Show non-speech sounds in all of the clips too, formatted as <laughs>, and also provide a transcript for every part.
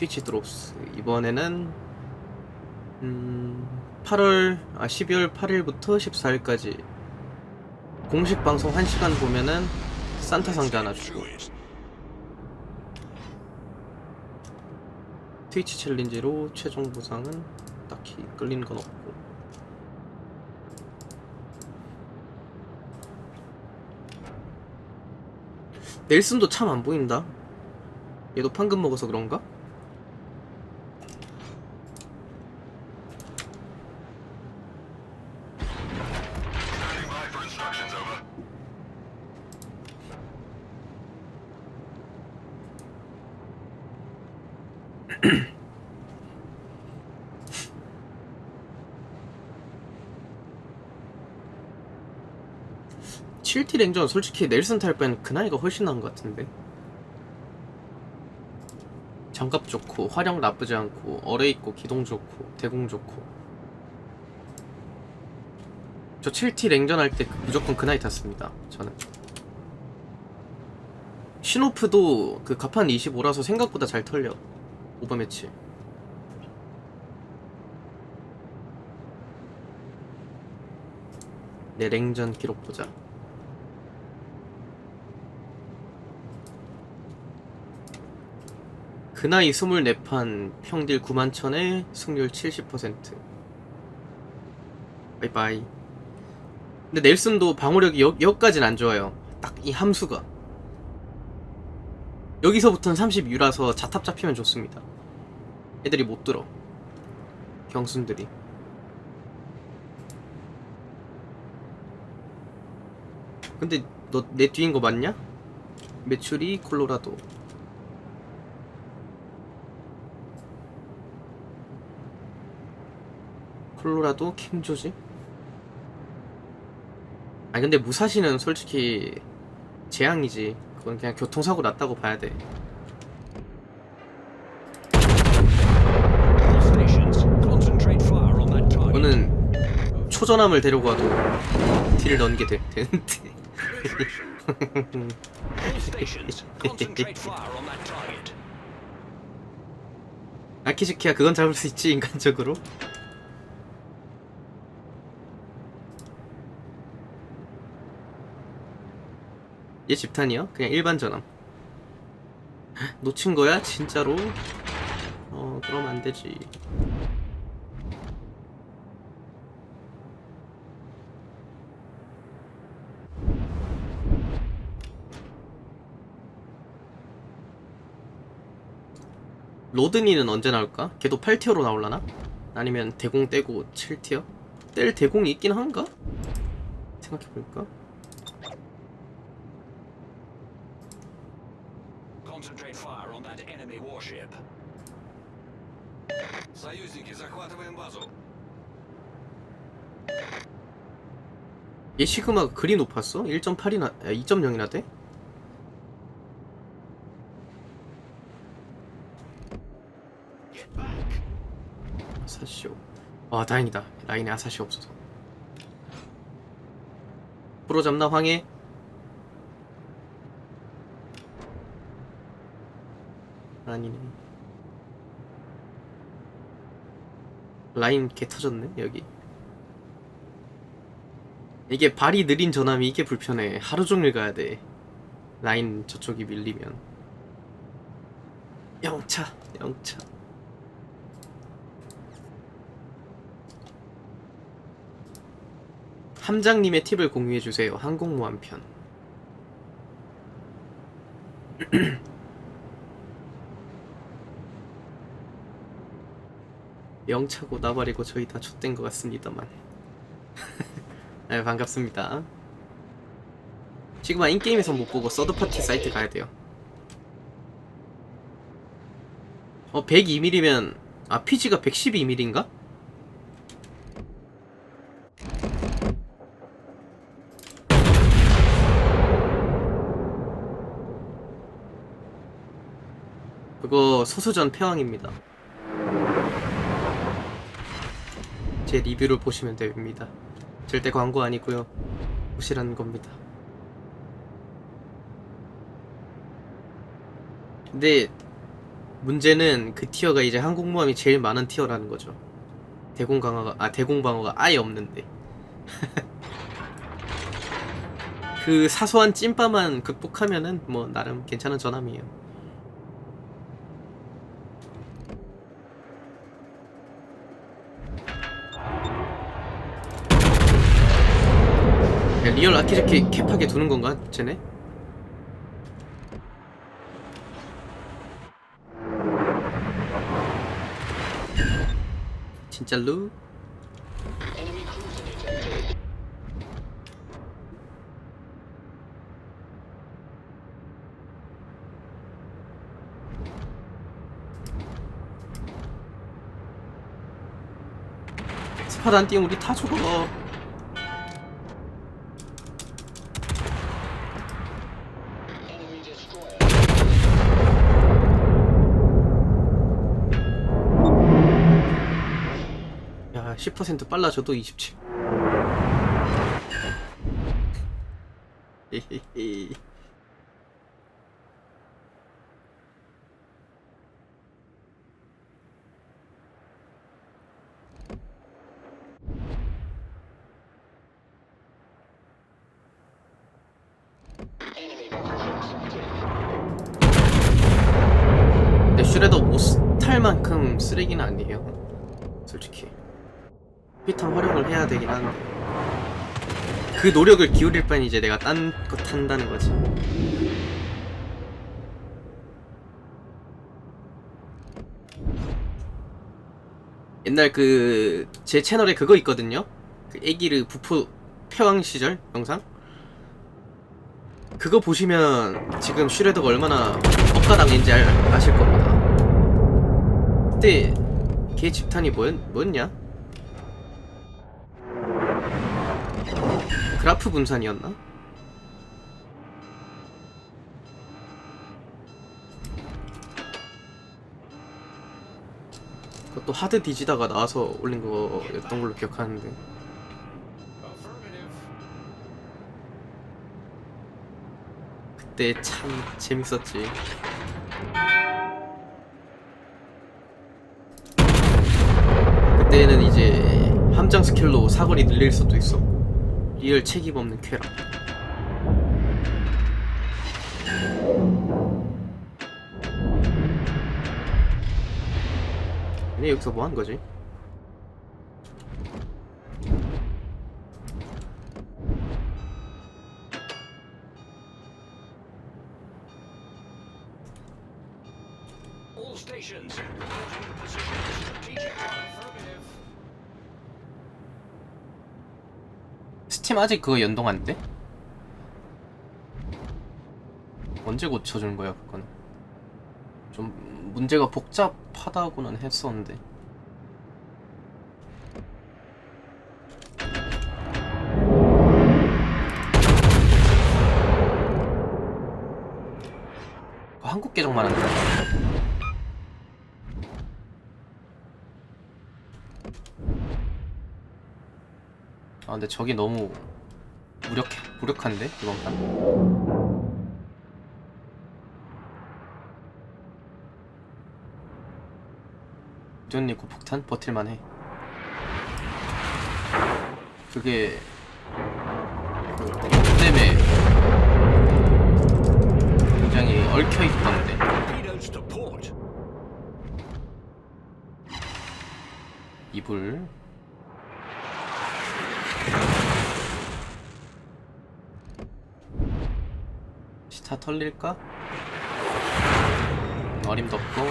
트위치 드롭스. 이번에는 음 8월 아 12월 8일부터 14일까지 공식 방송 1시간 보면은 산타 상자 하나 주고. 트위치 챌린지로 최종 보상은 딱히 끌리는 건 없고. 넬슨도 참 안 보인다. 얘도 판금 먹어서 그런가? 칠티 랭전 솔직히 넬슨 탈 바엔 그 나이가 훨씬 나은 것 같은데. 장갑 좋고 화력 나쁘지 않고 어뢰 있고 기동 좋고 대공 좋고. 저 7T 랭전 할 때 무조건 그 나이 탔습니다 저는. 신오프도 그 가판 25라서 생각보다 잘 털려 오버매치. 내 랭전 기록 보자 그 나이 24판 평딜 91,000에 승률 70% 바이바이. 근데 넬슨도 방어력이 여, 여기까진 안 좋아요. 딱 이 함수가. 여기서부터는 32라서 자탑 잡히면 좋습니다. 애들이 못 들어. 경순들이. 근데 너 내 뒤인 거 맞냐? 매출이 콜로라도 콜로라도 킹조지? 아니 근데 무사시는 솔직히 재앙이지 그건 그냥 교통사고 났다고 봐야 돼. 이거는 초전함을 데려고 와도 딜을 넣는 게 되, 되는데. 아키즈키야 그건 잡을 수 있지 인간적으로 얘 집탄이야? 그냥 일반 전함 <gasps> 놓친 거야? 진짜로? 어 그럼 안 되지 로드니는 언제 나올까? 걔도 8티어로 나올라나? 아니면 대공 떼고 7티어? 뗄 대공이 있긴 한가? 생각해볼까? 가서. 얘 시그마가 그리 높았어? 1.8이나 아, 2.0이나 돼? 아사시오. 와 다행이다. 라인에 아사시 없어서. 프로 잡나 황해? 아니네. 라인 개 터졌네 여기. 이게 발이 느린 전함이 이게 불편해. 하루 종일 가야 돼. 라인 저쪽이 밀리면. 영차 영차. 함장님의 팁을 공유해주세요. 항공모함 편 <clears throat> 영차고 나발이고 저희 다 좆된 것 같습니다만 <laughs> 네, 반갑습니다. 지금 인게임에서 못 보고 서드파티 사이트 가야 돼요. 어, 102mm면, 아, PG가 112mm인가? 그거 소수전 패왕입니다. 제 리뷰를 보시면 됩니다. 절대 광고 아니고요. 보시라는 겁니다. 근데 문제는 그 티어가 이제 항공모함이 제일 많은 티어라는 거죠. 대공 강화가 아 대공 방어가 아예 없는데. <laughs> 그 사소한 찐빠만 극복하면은 뭐 나름 괜찮은 전함이에요. 리얼 아키즈키 캡하게 두는 건가, 쟤네? 진짜로? 안 띄우면 우리 다 죽어. 야, 10% 빨라져도 27. 헤헤헤. 근데 슈레더 못탈 만큼 쓰레기는 아니에요. 솔직히. 피탄 활용을 해야 되긴 하는데. 그 노력을 기울일 바엔 이제 내가 딴 거 탄다는 거지. 옛날 그 제 채널에 그거 있거든요. 그 애기르 부포 폐왕 시절 영상. 그거 보시면 지금 슈레더가 얼마나 엇가당인지 알, 아실 겁니다. 그때 걔 집탄이 뭐였, 뭐였냐? 그라프 분산이었나? 그것도 하드 뒤지다가 나와서 올린 거였던 걸로 기억하는데. 그때 참 재밌었지. 그때는 이제 함장 스킬로 사거리 늘릴 수도 있어. 리얼 책임 없는 쾌락. 얘네 여기서 뭐 하는 거지? 스팀 아직 그거 연동 안 돼? 언제 고쳐주는 거야 그건? 좀 문제가 복잡하다고는 했었는데 한국 계정만 한다 아 근데 저기 너무 무력해. 무력한데 이번 판? 존니 고폭탄? 버틸만해. 그게 그 때문에 굉장히 얽혀 있던데. 이불 시타 털릴까? 어림도 없고.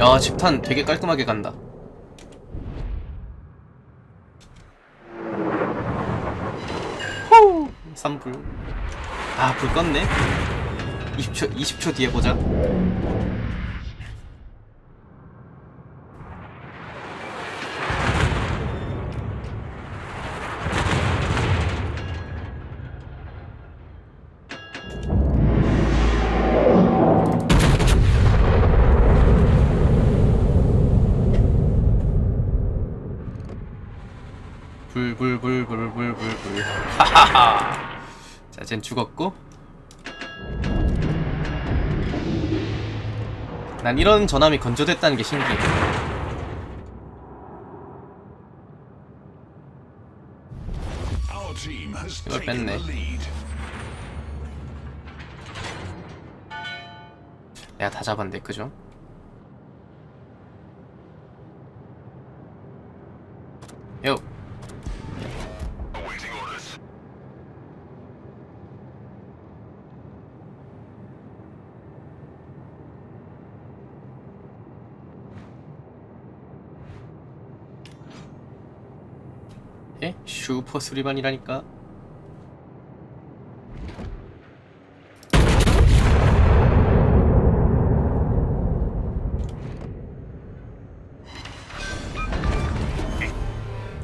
야 집탄 되게 깔끔하게 간다. 호우 3불. 아불 껐네 20초 20초 뒤에 보자. 불불불불불불불. <laughs> 하하하. 자 쟨 죽었고. 난 이런 전함이 건조됐다는 게 신기해. 이걸 뺐네. 내가 다 잡았는데 그죠? 요. 슈퍼 수리반이라니까.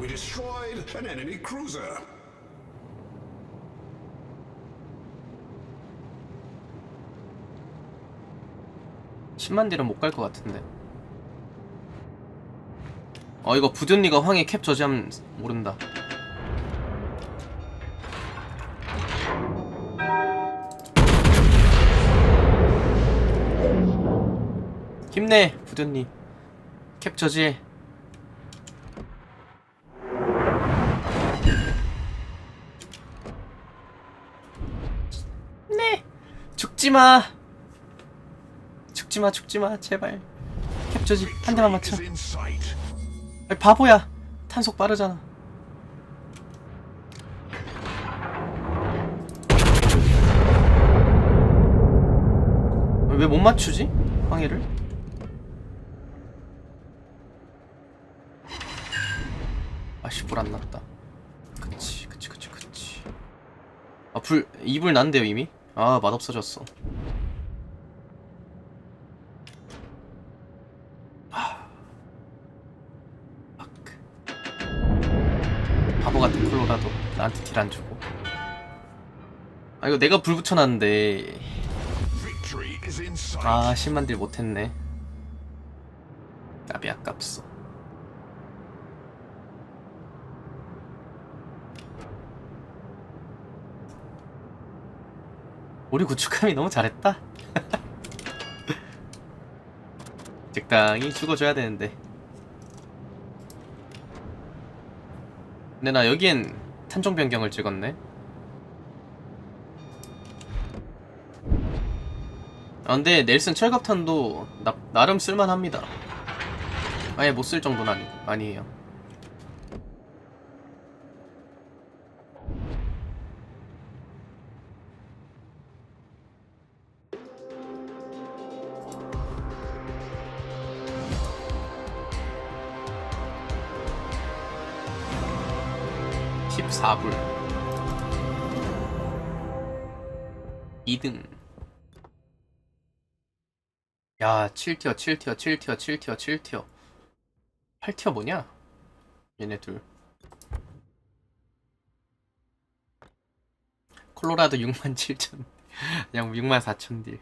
We destroyed an enemy cruiser. 십 10만 딜은 못갈 것 같은데. 어 이거 부든니가 황해 캡 저지하면 모른다. 힘내 부든니. 캡 저지해. 네. 죽지 마. 죽지 마, 죽지 마, 제발. 캡처지 한 대만 맞춰. 아니, 바보야. 탄속 빠르잖아. 왜 못 맞추지? 황해를? 아씨 불 안 났다. 그치, 그치, 그치, 그치. 아 불, 이불 난데요 이미? 아 맛없어졌어. 막 바보 같은 콜로라도 나한테 딜 안 주고. 아 이거 내가 불 붙여놨는데. 아 10만 딜 못했네. 까비 아깝소. 우리 구축함이 너무 잘했다. <laughs> 적당히 죽어줘야 되는데. 근데 나 여기엔 탄종 변경을 찍었네. 아, 근데 넬슨 철갑탄도 나, 나름 쓸만합니다. 아예 못 쓸 정도는 아니, 아니에요. 야, 7티어, 7티어, 7티어, 7티어, 7티어. 8티어 뭐냐? 얘네 둘. 콜로라도 6만 7천. <laughs> 그냥 6만 4천 딜.